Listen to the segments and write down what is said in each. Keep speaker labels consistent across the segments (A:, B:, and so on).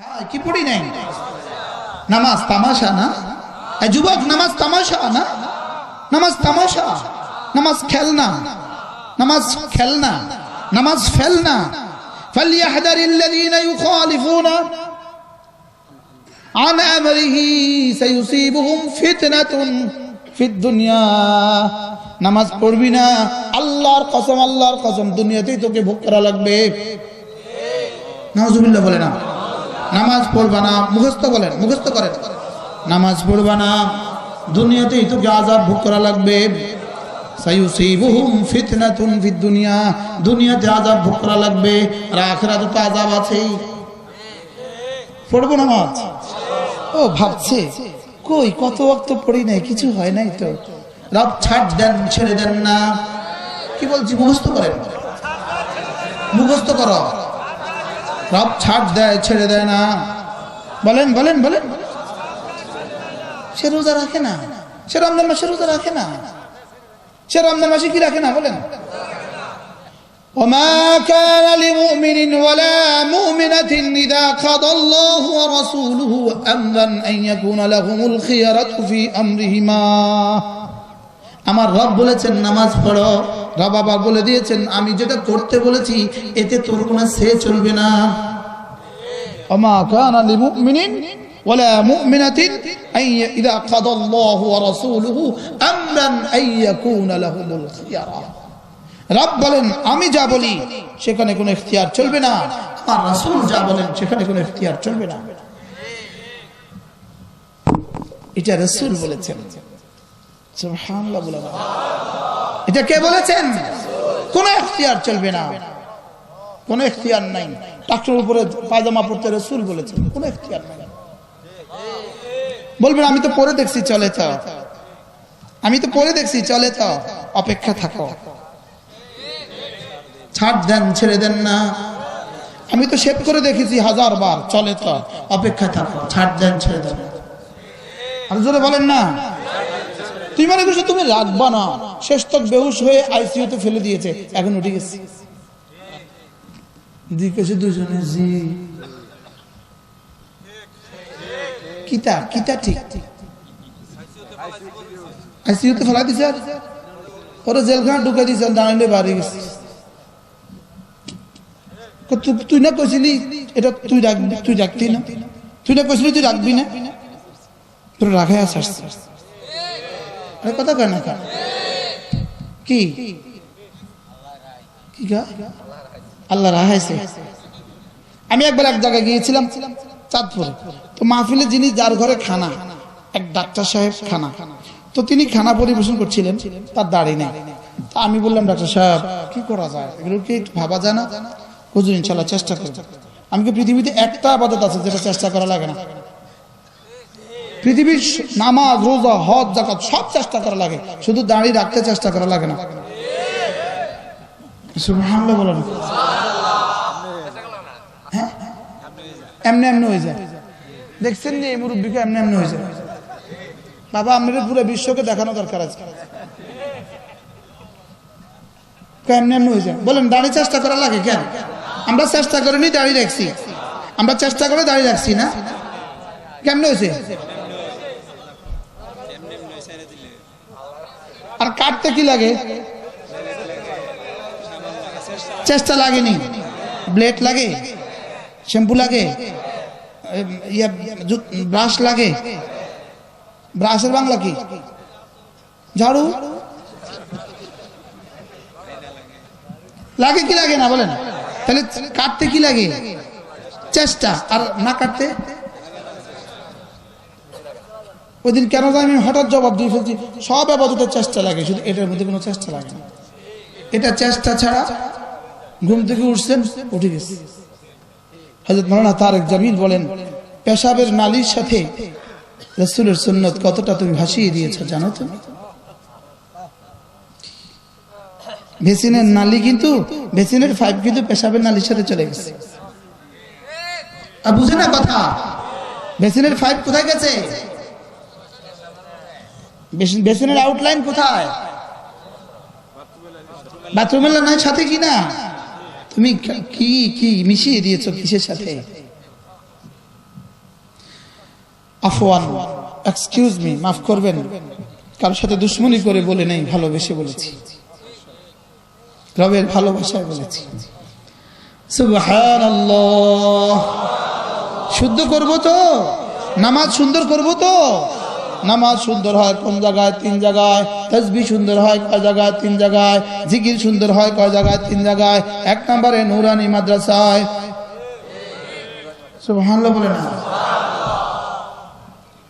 A: হ্যাঁ, কি পড়ি নাই নামাজ তামাশা না এই যুবক নামাজ তামাশা না নামাজ তামাশা নামাজ খেলনা নামাজ খেলনা নামাজ ফেলনা فليحذر الذين يخالفون عن امره سيصيبهم فتنه في الدنيا নামাজ পড়বি না আল্লাহর কসম আল্লাহর কসম দুনিয়াতেই তোকে ভোগ করা লাগবে নাউজুবিল্লাহ বলে না নামাজ পড়বা না, মুখস্থ বলেন, মুখস্থ করেন। নামাজ পড়বা না, দুনিয়াতেই তোকে আজাব ভোগ করা লাগবে। দুনিয়া, দুনিয়াতে আজাব ভোগ করা লাগবে আর আখিরাতে তো আজাব আছেই। পড়ব নামাজ? ও, ভাবছে, কই, কত ওয়াক্ত পড়ি নাই, কিছু হয় নাই তো। রব ছাড় দেন, ছেড়ে দেন না। কি বলছি, মুখস্থ করেন। মুখস্থ করো। রব ছাড় দেয় ছেড়ে দেয় না বলেন বলেন বলেন সে রোজা রাখে না সে রমজান মাসে রোজা রাখে না সে রমজান মাসে কি রাখে না বলেন وما كان لمؤمن ولا مؤمنة إذا قضى الله ورسوله أمرا أن يكون لهم الخيرة في أمرهما আমার রব বলেছেন নামাজ পড়ো রব আবার বলে দিয়েছেন আমি যেটা করতে বলেছি এতে তোর কোনো সে চলবে না وما كان لمؤمن ولا مؤمنة أن ي- إذا قضى الله ورسوله أمرا أن يكون لهم الخيرة রব বলেন আমি যা বলি সেখানে কোনো ইখতিয়ার চলবে না আর রাসূল যা বলেন সেখানে কোনো ইখতিয়ার চলবে না এটা রাসূল বলেছেন সুবহানাল্লাহ বলে না। এটা কে বলেছেন? কোন ইখতিয়ার চলবে না। কোন ইখতিয়ার নাই। টাকটার উপরে পায়জামা পড়তে রসুল বলেছেন, কোন ইখতিয়ার নাই। বলবেন, আমি তো পরে দেখছি, চলে তো আমি তো পরে দেখছি, চলে তো অপেক্ষা থাকো। ছাড় দেন, ছেড়ে দেন না। আমি তো শেভ করে দেখেছি হাজার বার, চলে তো অপেক্ষা থাকো, ছাড় দেন, ছেড়ে দেন। আর জোরে বলেন না। তুই মনে করছ তুমি রাখবা না। শেষ তক বেহুশ হয়ে আইসিইউতে ফেলে দিয়েছে। এখন উঠে গেছি। দিকেছে দুজনে জি কিতা কিতা ঠিক? আইসিইউতে ফেলা দিছে আর? ওরা জেলখানা ঢুকে দিছে দাঁড়াইলে বাড়ি গেছে। তুই না কইছিলি এটা তুই রাখবি তুই রাখতি না? তুই না কইছিলি তুই রাখবি না? তোর রাখাই আরে কথা কয় না কি আল্লাহ রাহাইছে আমি একবার এক জায়গায় গিয়েছিলাম, চাঁদপুরে। তো মাহফিলে যিনি যার ঘরে খানা, এক ডাক্তার সাহেব খানা। তো তিনি খানা পরিবেশন করছিলেন, তার দাড়ি নেই। তা আমি বললাম, ডাক্তার সাহেব, কি করা যায়? এগুলো কি ভাবা যায় না? হুজুর ইনশাল্লাহ চেষ্টা করব আমি কি পৃথিবীতে একটা আবাদত আছে যেটা চেষ্টা করা লাগে না? পৃথিবীর নামাজ, রোজা, হজ জাকাত সব চেষ্টা করা লাগে। শুধু দাঁড়িয়ে রাখতে চেষ্টা করা লাগে না। বলেন। হ্যাঁ? হয়ে যায়। দেখছেন যে এই হয়ে যায়। বাবা পুরো বিশ্বকে দেখানো দরকার আছে হয়ে যায়? বলেন, দাঁড়িয়ে চেষ্টা করা লাগে কেন? আমরা চেষ্টা করিনি, দাঁড়িয়ে রাখছি। আমরা চেষ্টা করে দাঁড়িয়ে রাখছি না। কেমনে হয়েছে? আর কাটতে কি লাগে? চেষ্টা লাগেনি। ব্লেড লাগে, শ্যাম্পু লাগে, ইয়া ব্রাশ লাগে। ব্রাশের বাংলা কি? ঝাড়ু? লাগে কি লাগে না বলেন? তাহলে কাটতে কি লাগে? চেষ্টা। আর না কাটতে? ওই দিন কেন জানি আমি হঠাৎ জবাব দিয়ে ফেলছি, সব আপাতত চেষ্টা লাগে, শুধু এটার মধ্যে কোনো চেষ্টা লাগে না। এটা চেষ্টা ছাড়া ঘুম থেকে উঠছেন, উঠে গেছে। হজরত মৌলানা তারেক জামিল বলেন, পেশাবের নালির সাথে রসুলের সুন্নত কতটা তুমি ভাসিয়ে দিয়েছ জানো তো? ভেসিনের নালি কিন্তু ভেসিনের ফাইভ কিন্তু পেশাবের নালির সাথে চলে গেছে। আর বুঝে না কথা? ভেসিনের ফাইভ কোথায় গেছে? বেসিনের আউটলাইন কোথায়? বাথরুমের নাই সাথে কি না? তুমি কি কি মিশিয়ে দিয়েছ কিসের সাথে? আফওয়ান এক্সকিউজ মি মাফ করবেন। কারোর সাথে দুশ্মনী করে বলে নেই, ভালোবেসে বলেছি। রবের ভালোবাসায় বলেছি। শুদ্ধ করব তো? নামাজ সুন্দর করব তো? নামাজ সুন্দর হয় কোন জায়গায়? তিন জায়গায়। তসবি সুন্দর হয় কয় জায়গায়? তিন জায়গায়। জিকির সুন্দর হয় কয় জায়গায়? তিন জায়গায়। এক নম্বরে নুরানি মাদ্রাসায়।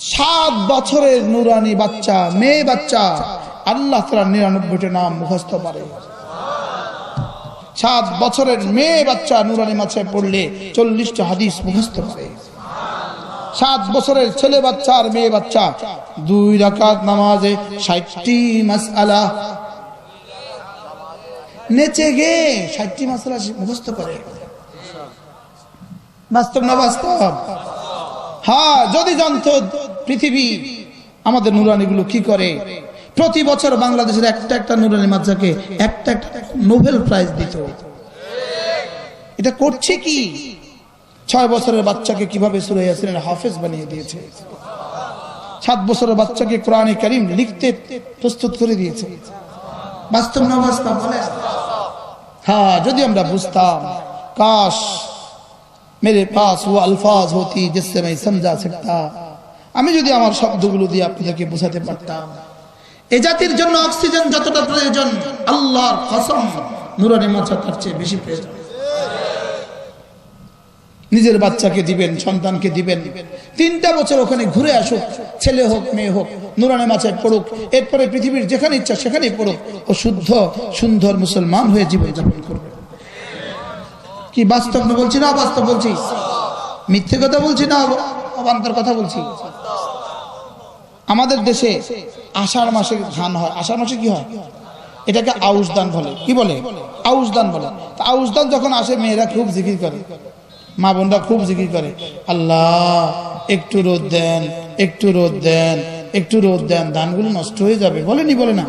A: সাত বছরের নুরানি বাচ্চা, মেয়ে বাচ্চা, আল্লাহ তারা নিরানব্বইটি নাম মুখস্থ পারে সাত বছরের মেয়ে বাচ্চা নুরানি মাছে পড়লে চল্লিশটা হাদিস মুখস্থ করে। সাত বছরের ছেলে বাচ্চা আর মেয়ে বাচ্চা। দুই রাকাত নামাজে ষাটটি মাসআলা। নেচে গে, ষাটটি মাসআলা সে মুখস্থ করে। বাস্তব না বাস্তব? হ্যাঁ যদি জানতো পৃথিবী, আমাদের নুরানিগুলো কি করে? প্রতি বছর বাংলাদেশের একটা একটা নুরানি মাদ্রাসাকে একটা একটা নোবেল প্রাইজ দিত। এটা করছে কি? ছয় বছরের বাচ্চাকে কীভাবে সুরাইয়াসিনের হাফেজ বানিয়ে দিয়েছে? সাত বছরের বাচ্চাকে কোরআনে করিম লিখতে প্রস্তুত করে দিয়েছে। বাস্তব হ্যাঁ যদি আমরা বুঝতাম, কাশ, মেরে পাস ও আলফাজ হতি জিসে মাই সমঝা সকতা আমি যদি আমার শব্দগুলো দিয়ে আপনাদেরকে বোঝাতে পারতাম। এ জাতির জন্য অক্সিজেন যতটা প্রয়োজন, আল্লাহর কসম নুরানি মাছা তার চেয়ে বেশি প্রয়োজন। নিজের বাচ্চাকে দিবেন, সন্তানকে দিবেন। তিনটা বছর ওখানে ঘুরে আসুক, ছেলে হোক, মেয়ে হোক, নুরানে মাছায় পড়ুক, এরপরে পৃথিবীর যেখানে ইচ্ছা সেখানেই পড়ুক। ও শুদ্ধ, সুন্দর মুসলমান হয়ে জীবনযাপন করবে। কি বাস্তব না বলছি? না বাস্তব বলছি। মিথ্যে কথা বলছি না অবান্তর কথা বলছি? আমাদের দেশে আষাঢ় মাসে ধান হয়। আষাঢ় মাসে কি হয়? এটাকে আউশ দান বলে। কি বলে? আউশ দান বলে। আউশ দান যখন আসে, মেয়েরা খুব জিকির করে। মা বোনরা খুব জিকির করে। আল্লাহ, একটু রোদ দেন, একটু রোদ দেন, একটু রোদ দেন, ধানগুলো নষ্ট হয়ে যাবে। বলেনি, বলে না।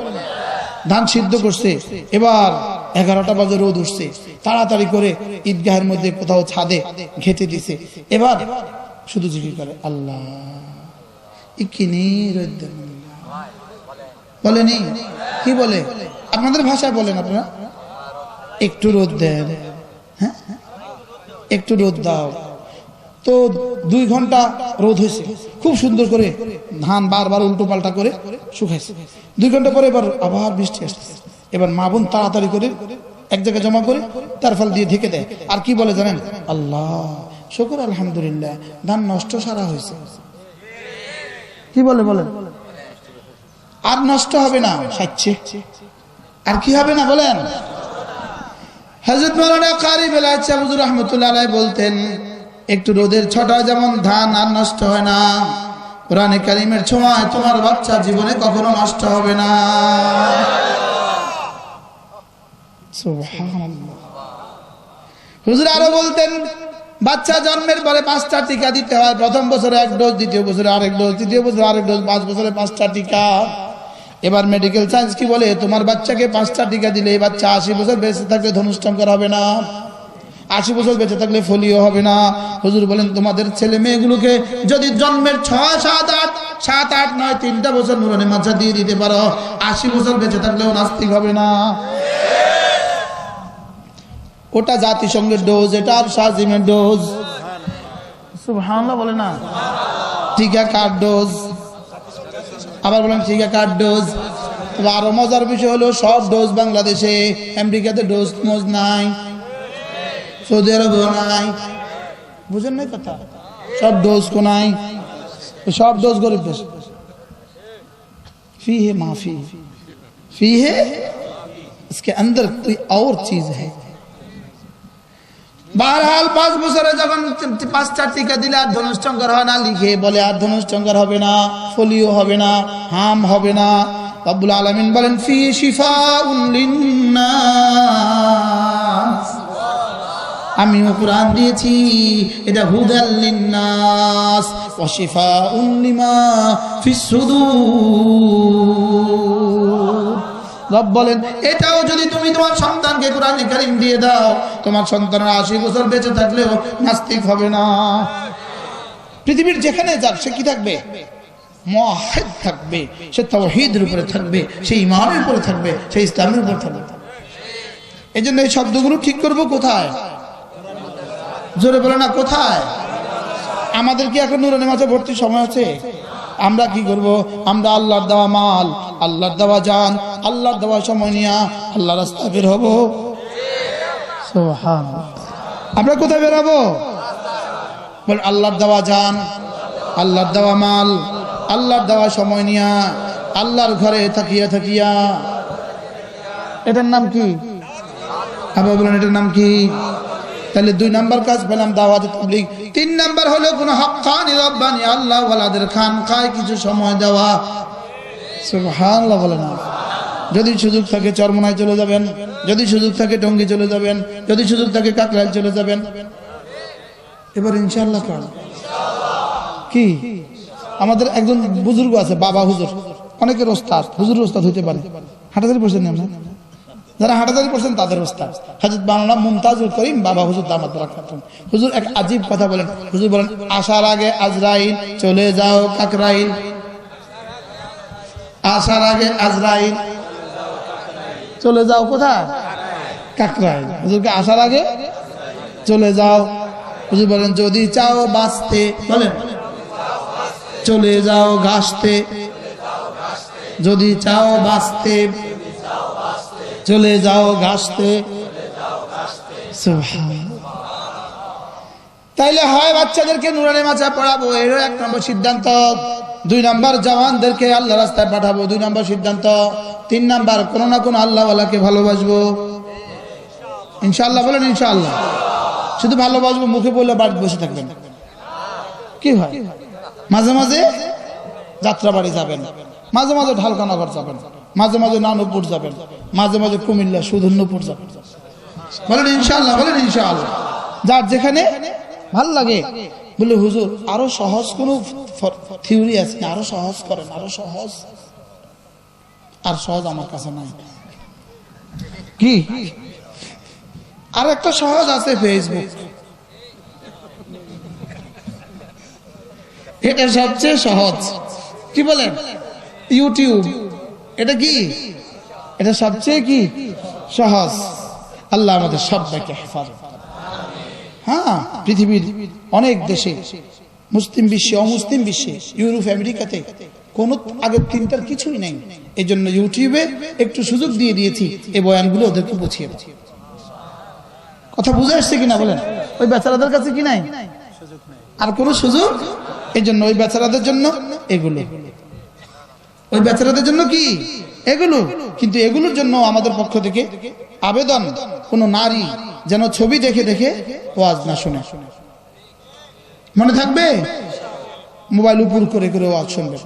A: ধান সিদ্ধ করছে। এবার এগারোটা বাজে রোদ উঠছে। তাড়াতাড়ি করে ঈদগাহের মধ্যে কোথাও ছাদে ঘেটে দিছে। এবার শুধু জিকির করে, আল্লাহ বলেনি? কি বলে? আপনাদের ভাষায় বলেন আপনারা। একটু রোদ দেন। হ্যাঁ? একটু রোদ দাও। তো দুই ঘণ্টা রোদ হয়েছে। খুব সুন্দর করে ধান বারবার উল্টো পাল্টা করে শুকাইছে। দুই ঘণ্টা পরে এবার আবার বৃষ্টি আসছে এবার মা বোন তাড়াতাড়ি করে এক জায়গায় জমা করে তার ফল দিয়ে ঢেকে দেয়। আর কি বলে জানেন? আল্লাহ, শুকুর, আলহামদুলিল্লাহ, ধান নষ্ট সারা হয়েছে। কি বলে বলেন? আর নষ্ট হবে না সাচ্ছে আর কি হবে না বলেন? হজরত মৌলানা কারি বেলাচ্ছা হুজুর রহমতুল্লাহ বলতেন, একটু রোদের ছটা যেমন ধান আর নষ্ট হয় না। কোরআনে কারিমের সময় তোমার বাচ্চা জীবনে কখনো নষ্ট হবে না। হুজুর আরও বলতেন, বাচ্চা জন্মের পরে পাঁচটা টিকা দিতে হয়। প্রথম বছরে এক ডোজ, দ্বিতীয় বছরে আরেক ডোজ, তৃতীয় বছরে আরেক ডোজ, পাঁচ বছরে পাঁচটা টিকা। এবার মেডিকেল সায়েন্স কি বলে? তোমার বাচ্চাকে পাঁচটা টিকা দিলে এই বাচ্চা আশি বছর বেঁচে থাকলে ধনুষ্টঙ্কর হবে না। আশি বছর বেঁচে থাকলে ফলিও হবে না। হুজুর বলেন তোমাদের ছেলে মেয়েগুলোকে যদি জন্মের ছয় সাত আট সাত আট নয় তিনটা বছর নুরানি মাছা দিয়ে দিতে পারো আশি বছর বেঁচে থাকলেও নাস্তিক হবে না। ওটা জাতিসংঘের ডোজ এটা আর সাজিমের ডোজ সুবহানাল্লাহ বলে না। টিকা কার ডোজ আবার বলেন টিকা কার ডোজ তবে আরো মজার বিষয় হলো সব ডোজ বাংলাদেশে আমেরিকাতে ডোজ মোজ নাই সৌদি আরবেও নাই বুঝেন নাই কথা সব ডোজ কো নাই সব ডোজ গরিব দেশ फी है माफी फी है इसके अंदर कोई और चीज है বারহাল পাঁচ বছরে যখন পাঁচটা টিকা দিলে আর ধনুষ্টঙ্কর হয় না, লিখে বলে আর ধনুষ্টঙ্কর হবে না, ফলিও হবে না, হাম হবে না। আব্বুল আলমিন বলেন, ফি শিফা আমিও কোরআন দিয়েছি, এটা হুদাল্লিন্নাস ওয়াশিফা উল্লিমা ফিসুদুর রব বলেন, এটাও যদি তুমি তোমার সন্তানকে কোরআন কারিম দিয়ে দাও, তোমার সন্তানের আশি বছর বেঁচে থাকলেও নাস্তিক হবে না। পৃথিবীর যেখানে যাক, সে কি থাকবে? মহাহেদ থাকবে, সে তহিদের উপরে থাকবে, সে ইমানের উপরে থাকবে, সে ইসলামের উপরে থাকবে। এই জন্য এই শব্দগুলো ঠিক করব কোথায়? জোরে বলে না, কোথায়? আমাদের কি এখন নুরানি মাঝে ভর্তি সময় আছে? আমরা কি করব? আমরা আল্লাহর দেওয়া মাল আল্লাহর দেওয়া যান, আল্লাহর দেওয়া সময় নিয়ে আল্লাহ রাস্তা বের হব। আমরা কোথায় বেরাবো বল, আল্লাহর দেওয়া যান, আল্লাহর দেওয়া মাল, আল্লাহর দেওয়া সময় নিয়া আল্লাহর ঘরে থাকিয়া থাকিয়া। এটার নাম কি? আবার বলেন এটার নাম কি? তাহলে দুই নাম্বার কাজ পেলাম দাওয়াত তিন নাম্বার হলো, কোন হক্কানি রব্বানি আল্লাহ ওয়ালাদের খান, খায় কিছু সময় দেওয়া। সুবহানাল্লাহ বলে না। যদি সুযোগ থাকে চরমনায় চলে যাবেন, যদি সুযোগ থাকে টঙ্গি চলে যাবেন, যদি সুযোগ থাকে কাকরাইল চলে যাবেন। এবার ইনশাআল্লাহ কাল কি? আমাদের একজন বুজুর্গ আছে, বাবা হুজুর। অনেকের ওস্তাদ হুজুর ওস্তাদ হইতে পারে। হাটাদারি পড়ছেন না যারা হাটাদারি পড়ছেন তাদের ওস্তাদ হাজরত বাংলা মুমতাজুল করিম বাবা হুজুর দামাত রাখাতেন হুজুর এক আজীব কথা বলেন। হুজুর বলেন, আসার আগে আজরাইল, চলে যাও কাকরাইল। আসার আগে আজরাইল। চলে যাও কোথায়? কাকরাইল। হুজুরকে আসার আগে চলে যাও। হুজুর বলেন, যদি চাও বাঁচতে বলেন। চলে যাও ঘাসতে যদি চাও বাঁচতে চলে যাও ঘাসতে তাইলে হয় বাচ্চাদেরকে নুরানি মাছা পড়াবো, এরও এক নম্বর সিদ্ধান্ত। দুই নম্বর জওয়ানদেরকে আল্লাহ রাস্তায় পাঠাবো, দুই নম্বর সিদ্ধান্ত। তিন নাম্বার, কোনো না কোনো আল্লাহওয়ালাকে ভালোবাসবো। ইনশাআল্লাহ, বলেন ইনশাআল্লাহ। শুধু ভালোবাসবো, মুখে বললে বাড়িতে বসে থাকবেন। কি হয়? মাঝে মাঝে যাত্রা বাড়ি যাবেন। মাঝে মাঝে ঢালকানগর যাবেন। মাঝে মাঝে নানুপুর যাবেন। মাঝে মাঝে কুমিল্লা, সুধন্যপুর যাবেন। বলেন ইনশাআল্লাহ বলেন ইনশাআল্লাহ। যার যেখানে ভালো লাগে বলে, হুজুর, আরও সহজ কোন থিওরি আছে আরও সহজ করেন, আরও সহজ? আর সহজ আমার কাছে নাই। কি? আর একটা সহজ আছে ফেসবুক এটা সবচেয়ে সহজ। কি বলেন? ইউটিউব এটা কি? এটা সবচেয়ে কি? সহজ। আল্লাহ আমাদের সবাইকে হেফাজত। হ্যাঁ পৃথিবীর অনেক দেশে, মুসলিম বিশ্বে, অমুসলিম বিশ্বে, ইউরোপ, আমেরিকাতে কোন আগের তিনটার কিছুই নেই। এই জন্য ইউটিউবে একটু সুযোগ দিয়ে দিয়েছি এই বয়ানগুলো ওদেরকে বুঝিয়ে। কথা বুঝে আসছে কিনা বলেন? ওই বেচারাদের কাছে কি নাই? আর কোনো সুযোগ? এই জন্য ওই বেচারাদের জন্য এগুলো। ওই বেচারাদের জন্য কি? এগুলো। কিন্তু এগুলোর জন্য আমাদের পক্ষ থেকে আবেদন। কোন নারী যেন ছবি দেখে দেখে ওয়াজ না শুনে। মনে থাকবে? মোবাইল উপর করে করে ওয়াজ শুনবে।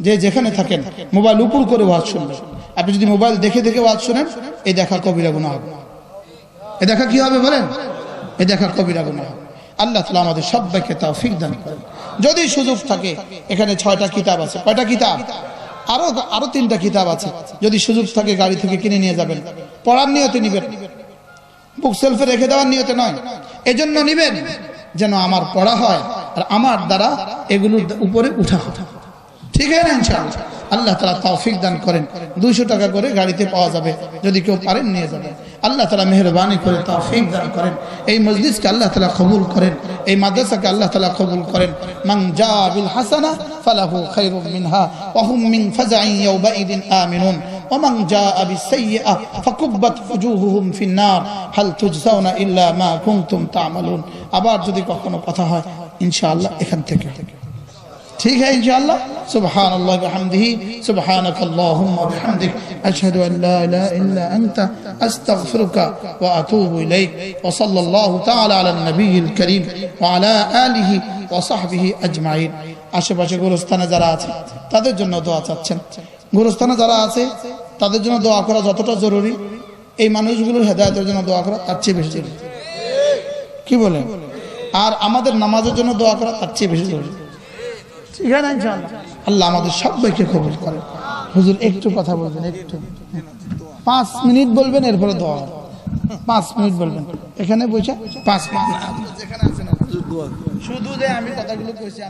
A: যে যেখানে থাকেন, মোবাইল উপর করে ওয়াজ শুনবে। আপনি যদি মোবাইল দেখে দেখে ওয়াজ শুনেন এই দেখা কবিরা গুণা হবে এ দেখা কি হবে বলেন? এ দেখা কবিরা গুণা হবে আল্লাহ তালা আমাদের সবাইকে তাও ফিক দান করেন। যদি সুযোগ থাকে, এখানে ছয়টা কিতাব আছে। কয়টা কিতাব? আরও আরও তিনটা কিতাব আছে। যদি সুযোগ থাকে, গাড়ি থেকে কিনে নিয়ে যাবেন। পড়ার নিয়তে নিবেন। বুক সেলফে রেখে দেওয়ার নিয়তে নয়। এজন্য নিবেন যেন আমার পড়া হয় আর আমার দ্বারা এগুলোর উপরে উঠা ঠিক আছে না আল্লাহ তালা তৌফিক দান করেন। দুইশো টাকা করে গাড়িতে পাওয়া যাবে। যদি কেউ পারেন নিয়ে যাবে আল্লাহ তালা মেহরবানি করে তৌফিক দান করেন। এই মসজিদকে আল্লাহ তালা কবুল করেন। এই মাদ্রাসাকে আল্লাহ তালা কবুল করেন। মান জা বিল হাসানা ফালাহু খায়রুম মিনহা ওয়া হুম মিন ফাজাইন আমিনুন। ومن جاء بالسيئة فكبت وجوههم في النار. هل تجزون إلا ما كنتم تعملون؟ أبار جدي যদি কখনো إن شاء الله إخن تكر ٹھیک ہے انشاءاللہ سبحان الله بحمده سبحانك اللهم وبحمدك أشهد أن لا إله إلا أنت أستغفرك وأتوب إليك وصلى الله تعالى على النبي الكريم وعلى آله وصحبه أجمعين আশেপাশে গোরস্থানে যারা আছে তাদের জন্য দোয়া চাচ্ছেন। গোরস্থানে যারা আছে তাদের জন্য দোয়া করা যতটা জরুরি এই মানুষগুলোর হেদায়তের জন্য দোয়া করা তার চেয়ে বেশি জরুরি। কি বলে আর আমাদের নামাজের জন্য দোয়া করা তার চেয়ে বেশি জরুরি। ঠিক আছে আল্লাহ আমাদের সবাইকে কবুল করেন হুজুর একটু কথা বলবেন একটু। পাঁচ মিনিট বলবেন এরপরে দোয়া। পাঁচ মিনিট বলবেন। এখানে বসে পাঁচ মিনিট। শুধু যে আমি কথাগুলো কইছি